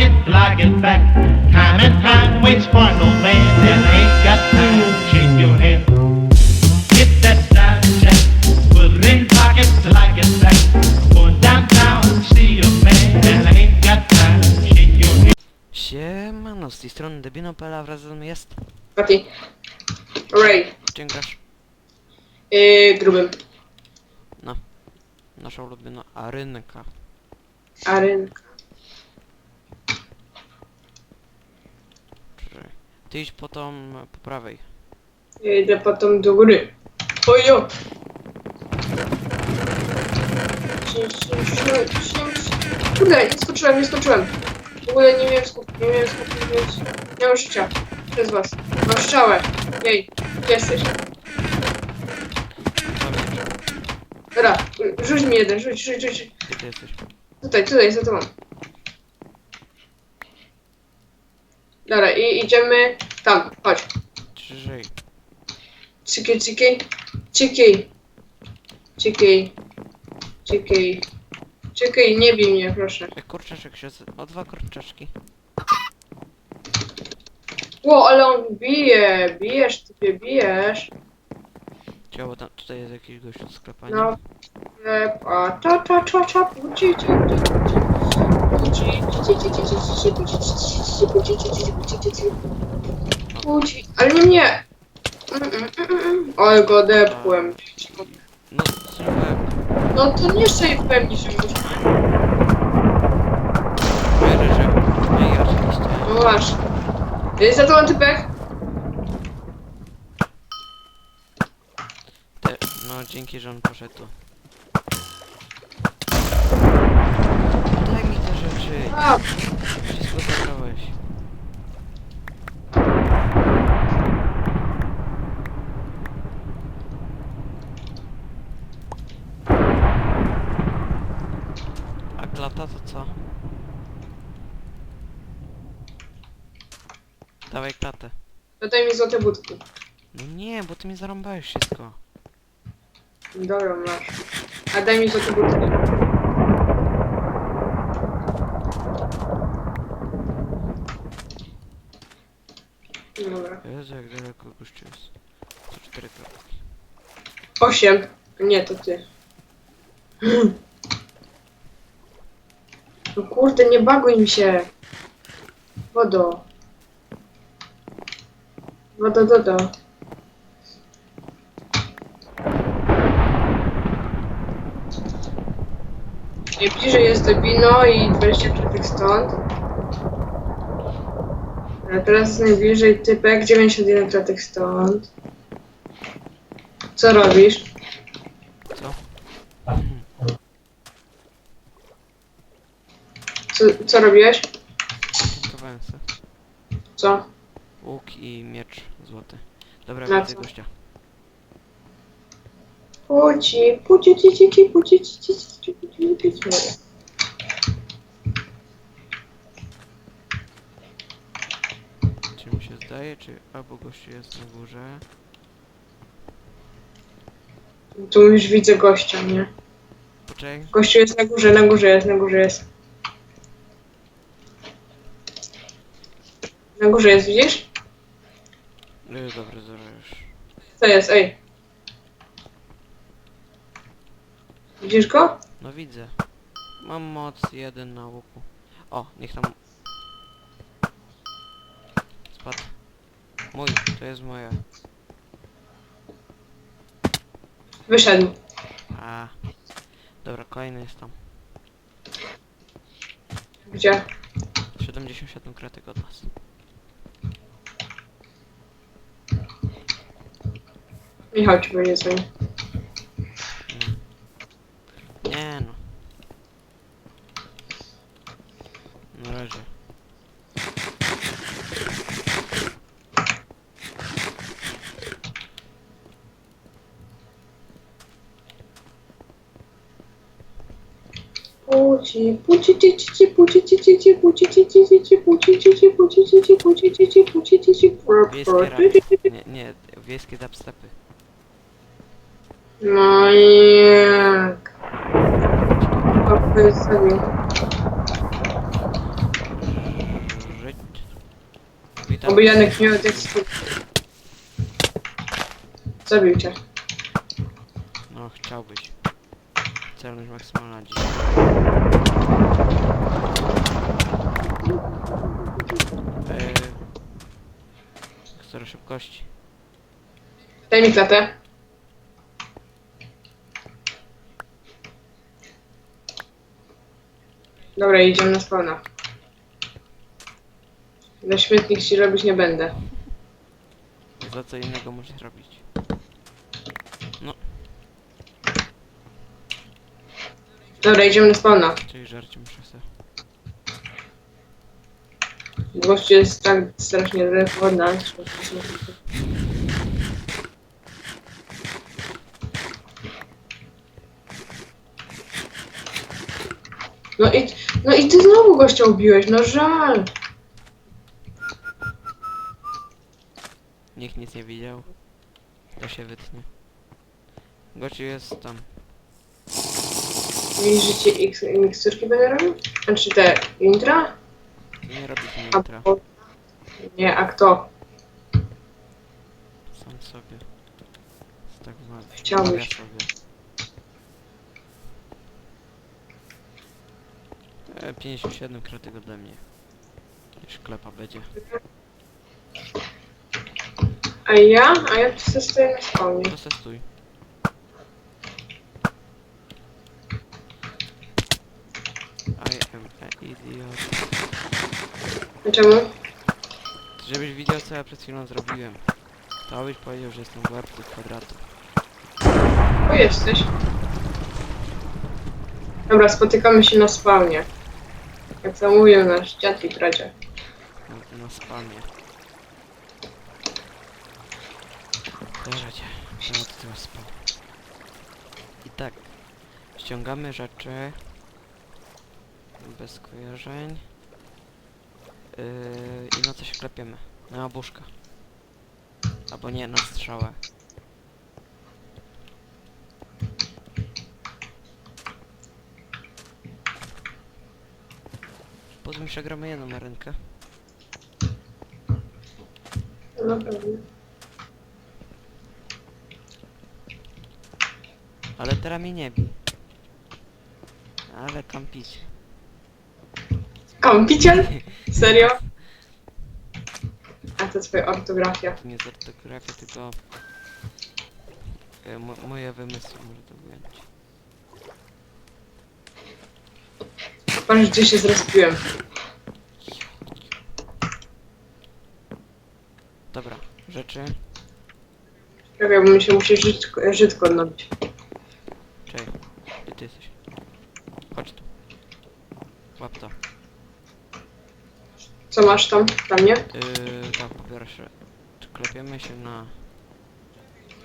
pocket, fly get back. Time and time waits for no man, and ain't got time to shake your hand. Get that style check, put it in pockets till I get back. Going downtown to see a man, and ain't got time to shake your hand. Siemano, z tej strony Debino.pl, a wraz ze mną jest... Mati. Ray. Czym grasz? Yy, grubym. Nasza ulubiona arynka. Arynka. Czy... Ty idź po tą, po prawej. Ja idę potem do góry. Ojo! Kurde, nie skoczyłem, nie skoczyłem. W ogóle nie miałem skupu, nie miałem skupu, nie miałem, nie mam życia. Przez was. Mam strzałę. Jej, gdzie jesteś? Dobra, rzuć mi jeden, rzuć, rzuć, rzuć. gdzie ty jesteś? Tutaj, tutaj, za tobą. Dobra, i idziemy tam, chodź. Ciszej. Ciki, ciki, ciki, ciki, ciki, ciki, nie bij mnie, proszę. Jak kurczaczek się... z- O, dwa kurczaczki. Ło, ale on bije, bijesz, ty bijesz. Ciało tam, tutaj jest jakiś gość od sklepania. No, e, a ta, ta, ta, ta, budzi, budzi, budzi, ale nie mnie. Mm, mm, mm, mm. Oj, go odepłem. No, słuchaj, No to nie szejpem niż wierzę, że... Nie, oczywiście. No masz. Jest za to typek? Te, no, dzięki, że on poszedł tu. Daj A, Wszystko zabrałeś. A klata to co? Dawaj klatę. to daj mi złote budki. No nie, bo ty mi zarąbałeś wszystko. Dobra, masz. A daj mi złote budki. Dobra. Jezu, jak daleko gościu jest. Co cztery klatki. Osiem. Nie, to ty. No kurde, nie baguj mi się. Wodo. Wodo, dodo. Najbliżej jest Debino i 20 klatek stąd. A teraz najbliżej typek 91 klatek stąd. Co robisz? Co? Co, co robiłeś? Kawałem se. Co? Łuk i miecz złoty. Dobra, Na widzę co? gościa. Puci, puci, ci, ci, ci, puci, ci, ci, ci, ci, puci, ci, ci. Zdaje, czy albo gościu jest na górze? Tu już widzę gościa, nie? Poczekaj. Gościu jest na górze, na górze jest, na górze jest. Na górze jest, widzisz? Yy, dobra, dobra już. Co jest, ej. Widzisz go? No widzę. Mam moc jeden na łuku. O, niech tam... Spadł. Mój, to jest moje. Wyszedł. A. Dobra, kolejny jest tam. Gdzie? 77 kratek od nas. Michał ci będzie dzwonił. płci. Płci, ci, ci, ci, płci, ci, ci, ci, płci, ci, ci, ci, ci, płci, ci, ci, płci, ci, ci, płci, ci, ci, Wiejskie rap. Nie, nie, wiejskie dubstepy. No jak? Popyj sobie. Żyć. Witam. Oby Janek nie odejść. Zabił cię. No, chciałbyś. Celność maksymalna 10. Yy, zero szybkości. Daj mi klatę. Dobra, idziemy na spawna. Na śmietnik ci robić nie będę. Za co innego możesz robić? Dobra, idziemy na spawna. Czyli żarcie muszę sobie. Gościu jest tak strasznie denerwowany. No i, no i ty znowu gościa ubiłeś, no żal. Nikt nic nie widział. To się wytnie. Gościu jest tam. Ci X miksturki będę robił? Znaczy te intra? Nie robi się A, jutra. nie, a kto? Sam sobie. Tak ma- Chciałbyś. sobie. E, 57 kratek ode mnie. Już klepa będzie. A ja? A ja tu stoję na spawnie. Idiot. Czemu? Żebyś widział co ja przed chwilą zrobiłem. To byś powiedział, że jestem warty kwadratu. Bo jesteś. Dobra, spotykamy się na spawnie. Jak to mówią nasz dziad i pradzie. Na, na spamie. Dobra cię. Ty masz spam. I tak. Ściągamy rzeczy. Bez skojarzeń. Yy, I na co się klepiemy? Na obuszka. Albo nie, na strzałę. Potem jeszcze gramy jedną rękę. No pewnie. Ale teraz mnie nie bij. Ale kampić. Kąpiciel? Serio? A to twoja ortografia. To nie z ortografii, tylko... e, mo moje wymysły może to wyjąć. Patrz gdzie się zrespiłem. Dobra, rzeczy. Czekaj, bo mi się musi żydko, żydko odnowić. Czekaj, gdzie ty jesteś? Chodź tu. Łap to. Co masz tam? Tam nie? Yy, tak, po pierwsze. Klepiemy się na...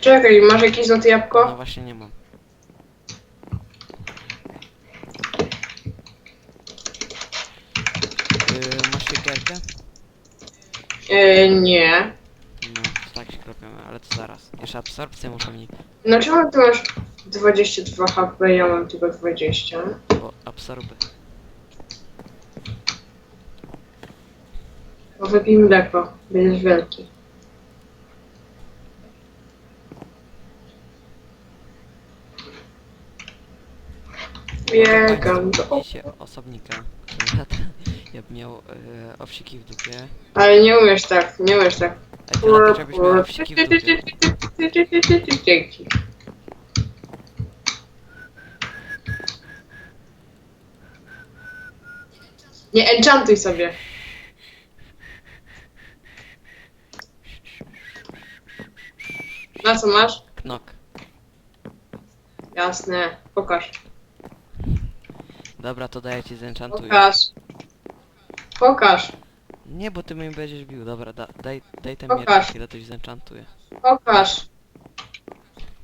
Czekaj, masz jakieś złote No jabłko? właśnie nie mam. Yy, masz siekierkę? E, nie. No, tak się klepiemy, ale to zaraz. Jeszcze absorpcję muszę mi... No czemu ty masz 22 HP, ja mam tylko 20? Bo absorby. Bo wypij mleko, będziesz wielki. Biegam do... Osobnika, który lata. Ja bym miał e, owsiki w dupie. Ale nie umiesz tak, nie umiesz tak. Ty miał owsiki w dupie. Dzięki. Nie enchantuj sobie. Na co masz? Knok. Jasne, pokaż. Dobra, to daję ci zenchantuję. Pokaż. Pokaż, Nie, bo ty mnie będziesz bił. Dobra, da, daj, daj ten Pokaż. miecz, na chwilę to ci zenchantuję. pokaż.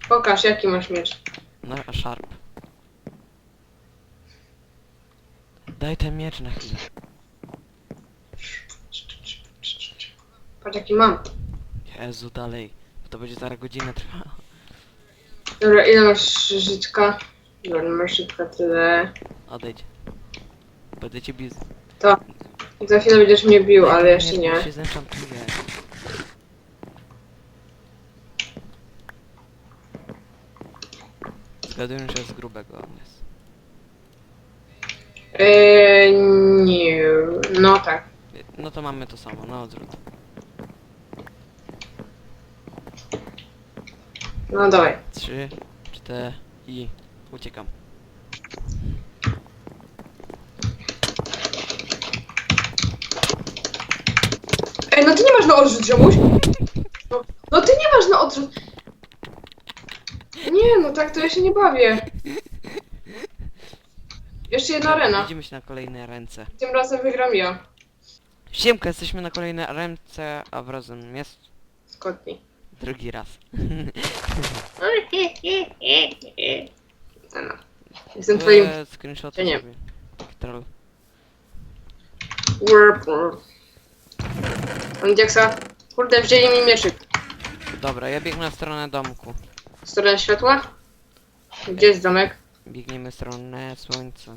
Pokaż, jaki masz miecz. No, a sharp. Daj ten miecz na chwilę. Patrz, jaki mam. Jezu, dalej. To będzie zaraz godzinę trwało. Dobra, ile masz żytka? Dobra, no masz żytka tyle. Odejdź. Będę cię bił. Za chwilę będziesz mnie bił, ale jeszcze nie. Ja się zenchantuję. Zgaduję, że z grubego on jest. Eee, nie. No tak. No to mamy to samo, na odwrót. No dawaj. Trzy, cztery i uciekam. Ej, no ty nie masz na odrzut, ziomuś. No, no ty nie masz na odrzut. Nie, no tak to ja się nie bawię. Jeszcze jedna arena. Widzimy się na kolejnej ręce. Tym razem wygram ja. Siemka, jesteśmy na kolejnej ręce, a wrazem jest Skotni. Drugi raz. No. Jestem twoim... Eee, Screenshot Ja nie. sobie. Troll. Whirlpool. Mam diaksa. Kurde, wzięli mi mieczyk. Dobra, ja biegnę w stronę domku. Stronę światła? Gdzie jest domek? Biegniemy w stronę słońca.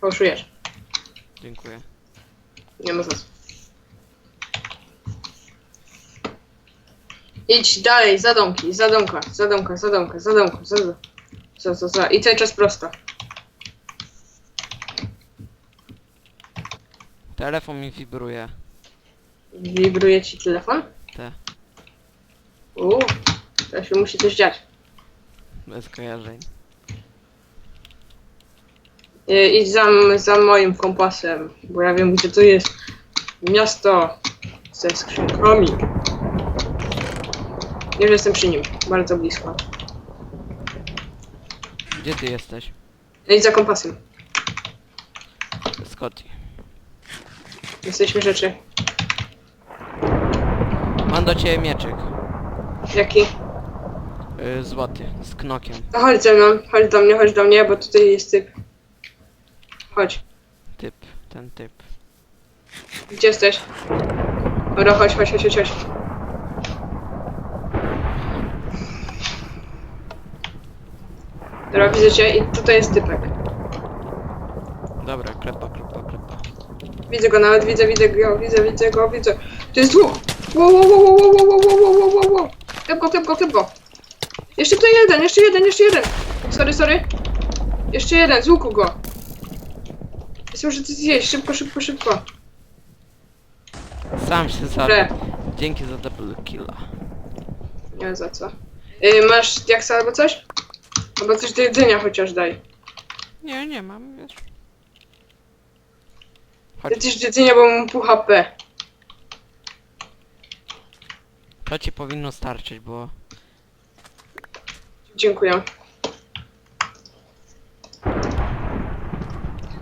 Fałszujesz. Dziękuję. Nie ma sensu. Idź dalej, za domki, za domka, za domka, za domka, za domka, za. I cały czas prosto. Telefon mi wibruje. Wibruje ci telefon? Te. Uuu, to się musi coś dziać. Bez kojarzeń. E, idź za, m- za moim kompasem, bo ja wiem gdzie to jest. Miasto ze skrzynkami. Już jestem przy nim, bardzo blisko. Gdzie ty jesteś? Idź za kompasem. Scotty. Jesteśmy rzeczy. Mam do ciebie mieczyk. Jaki? Yy, złoty. Z knokiem. No chodź ze mną, chodź do mnie, chodź do mnie, bo tutaj jest typ. Chodź, Typ. Ten typ. gdzie jesteś? Dobra, chodź, chodź, chodź, chodź, chodź. Dobra, widzę cię i tutaj jest typek. Dobra, klepa, klepa, klepa. Widzę go nawet, widzę, widzę go, widzę, widzę go, widzę. To jest dwóch! Wow, wow, wow, wow, wow, wow, wow, wow, wow, wow. Typ go, typ go. Jeszcze tutaj jeden, jeszcze jeden, jeszcze jeden. Sorry, sorry. Jeszcze jeden, z łuku go. Jest ty zjeść, szybko, szybko, szybko. Sam się zabił. Dzięki za double killa. Nie wiem za co. Yy, masz diaksa albo coś? Albo coś do jedzenia chociaż daj. Nie, nie mam, wiesz. Chodź, coś do jedzenia, bo mam pół HP. to ci powinno starczyć, bo... Dziękuję.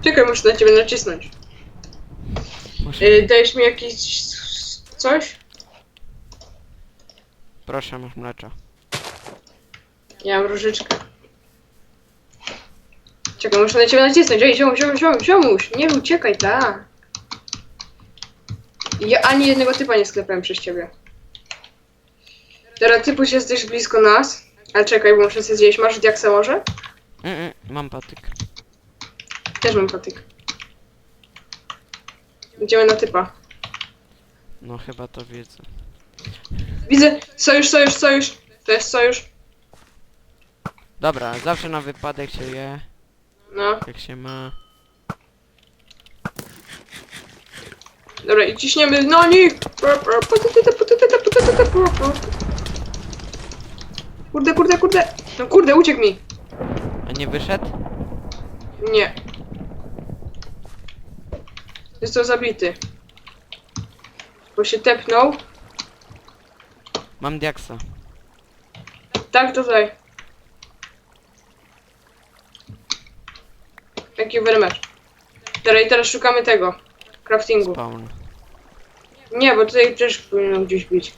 Czekaj, muszę na ciebie nacisnąć. Muszę... Yy, dajesz mi jakiś coś? Proszę, masz mlecza. Ja mam różyczkę. Czekaj, muszę na ciebie nacisnąć. Ej, ziomuś, ziomuś, ziomuś, ziomuś. Nie uciekaj, ta. Ja ani jednego typa nie sklepałem przez ciebie. Teraz typuś jesteś blisko nas. Ale czekaj, bo muszę sobie zjeść. Masz diaksa może? Mm, mm, mam patyk. Też mam patyk. Idziemy na typa. No chyba to wiedzę. Widzę, sojusz, sojusz, sojusz. To jest sojusz. Dobra, zawsze na wypadek się je, No, jak się ma. dobra i ciśniemy na nich. Kurde, kurde, kurde. No kurde, uciekł mi. A nie wyszedł? Nie. Jest to zabity. Bo się tepnął. Mam diaksa. Tak, tutaj. Thank you very much. Teraz, teraz szukamy tego. Craftingu. Spawn. Nie, bo tutaj też powinno gdzieś być.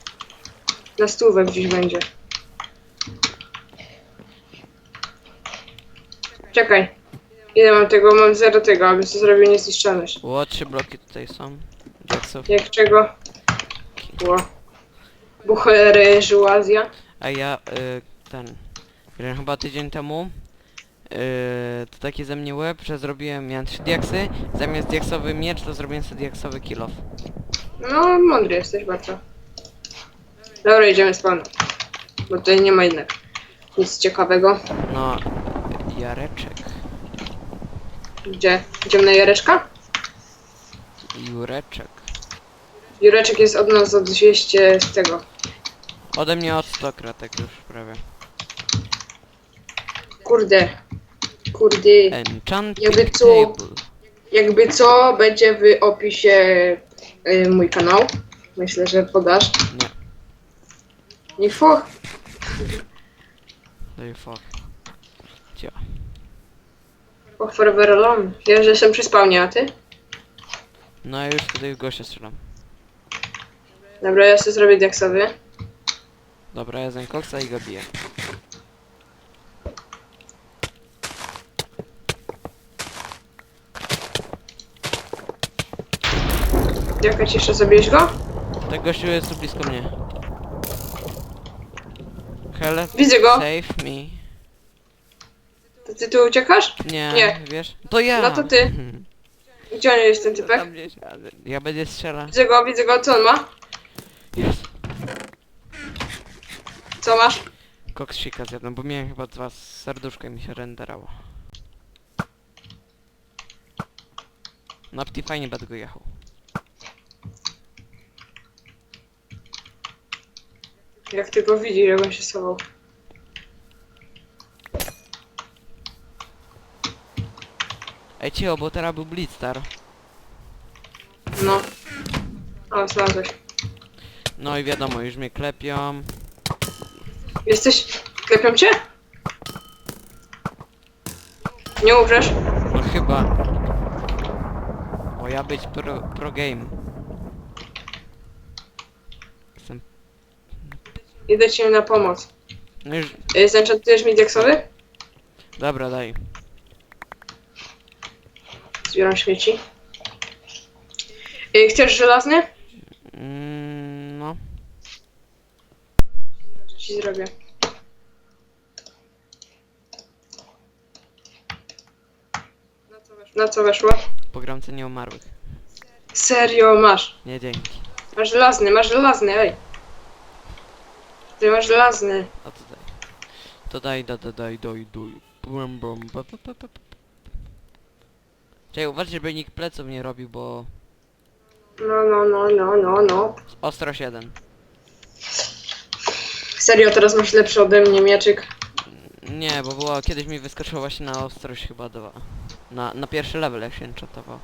Na stówę gdzieś będzie. Czekaj. Ile mam tego? Mam zero tego, aby to zrobił niezniszczalność. Ło, trzy bloki tutaj są. Jak czego? Ło. Buchery, żuazja. A ja, y, ten, grałem chyba tydzień temu, y, to taki ze mnie łeb, że zrobiłem, miałem trzy diaksy, zamiast diaksowy miecz, to zrobiłem sobie diaksowy kill off. No, mądry jesteś bardzo. Dobra, idziemy z panem. Bo tutaj nie ma innych. Nic ciekawego. No, Jareczek. Gdzie? Idziemy na Jareczka? Jureczek. Jureczek jest od nas o 200 z tego. Ode mnie od 100 kratek już prawie. Kurde. Kurde. Enchanting Jakby co- table. Jakby co, będzie w opisie y, mój kanał. Myślę, że podasz. Nie, Nie foch. daj fuck. Cio. Foch forever alone. Ja, że jestem przy spawnie, a ty? No ja już tutaj w gościa strzelam. Dobra, ja sobie zrobię diaksowy. Dobra, ja koksa i go biję. Jaka ci jeszcze zabierz go? Ten gościu jest tu blisko mnie. Help, Widzę go. save me. To ty tu uciekasz? Nie, Nie. wiesz? To ja! No to ty. Gdzie on jest ten typek? Tam gdzieś, ale ja będę strzelał. Widzę go, widzę go. Co on ma? Jest. Co masz? Koksika zjadłem, bo miałem chyba dwa serduszka i mi się renderało. Na Optifine będę go jechał. Jak ty go widzisz, jak on się schował. Ej cicho, bo teraz był Blitzstar. No. O, znalazłeś. No i wiadomo, już mnie klepią. Jesteś... Klepią cię? Nie umrzesz? No chyba. Bo ja być pro, pro game. Jestem... Idę ci na pomoc. No już... Y, Zenchantujesz mi diaksowy? Dobra, daj. Zbieram śmieci. Y, Chcesz żelazny? Mm, no. Ci zrobię. Na co weszło? Pogramce nieumarłych. Serio, masz. Nie dzięki. Masz żelazny, masz żelazny, ej. Ty masz żelazny. A to daj. To daj, da, da, daj, doj, doj. Bum, bum, pa, pa, pa, pa. Czekaj, uważaj, żeby nikt pleców nie robił, bo... No, no, no, no, no, no. Ostro 7. Serio, teraz masz lepszy ode mnie mieczyk. Nie, bo było, kiedyś mi wyskoczyło właśnie na ostrość chyba 2. Na, na pierwszy level jak się enchatował.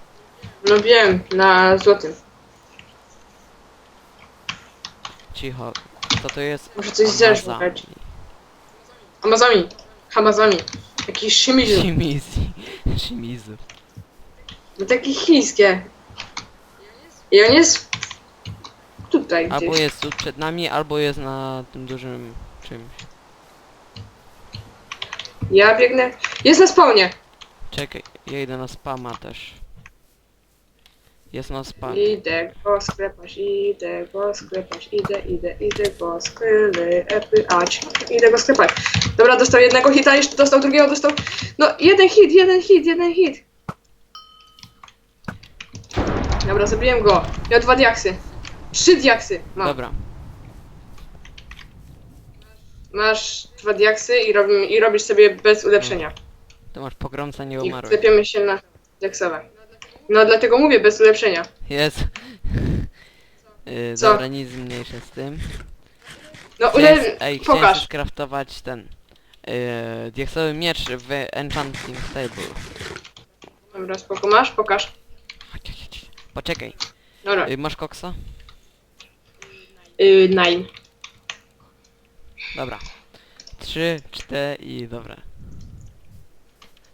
No wiem, na złotym. Cicho. Co to jest? Muszę coś zjeść, Amazami. Hamazami. Jakiś Shimizu. Shimizu. Shimizu. No takie chińskie. I on jest tutaj Albo gdzieś. jest tu przed nami, albo jest na tym dużym czymś. Ja biegnę. Jest na spawnie. Czekaj, ja idę na spama też. Jest na spamie. Idę go sklepać, idę go sklepać, idę, idę, idę go sklepać. Idę go sklepać. Dobra, dostał jednego hita, jeszcze dostał drugiego, dostał... No, jeden hit, jeden hit, jeden hit. Dobra, zabiłem go. Miał dwa diaksy. Trzy diaksy mam. Dobra. Masz dwa diaksy i, robimy, i robisz sobie bez ulepszenia. To masz pogromca I nieumarłych. klepiemy się na diaksowe. No, dlatego mówię bez ulepszenia. Jest. Yy, Co? dobra, nic mniejsze z tym. No, Chciałem, ule... ej, chciałem pokaż. skraftować ten yy, diaksowy miecz w Enchanting Table. Dobra, spoko, masz? Pokaż. Chodź, chodź, chodź. Poczekaj. Dobra. Yy, masz koksa? Yy, nine. Dobra. Trzy, cztery i dobra.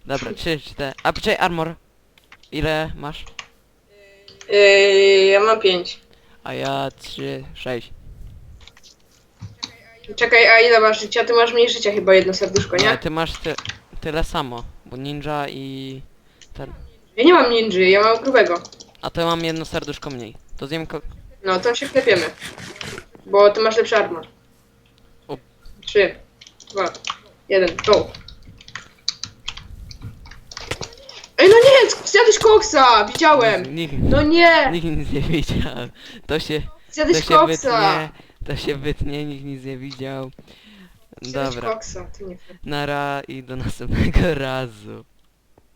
Dobra, trzy, cztery. A poczekaj, armor. Ile masz? Yy, ja mam pięć. A ja trzy, sześć. Czekaj, a ile masz życia? Ty masz mniej życia chyba jedno serduszko, Nie, ty masz ty, tyle samo, bo ninja i ten. Ja nie mam ninży, ja mam grubego. A to ja mam jedno serduszko mniej. To zjem ko No, to się klepiemy. Bo ty masz lepszy armor. Up. Trzy, dwa, jeden, go. Ej, no nie! Zjadłeś koksa! Widziałem! Nikt, No nie! nikt nic nie widział. To się, to Zjadłeś się koksa! wytnie, to się wytnie, nikt nic nie widział. Chciałeś Dobra. koksa, ty nie Nara i do następnego razu.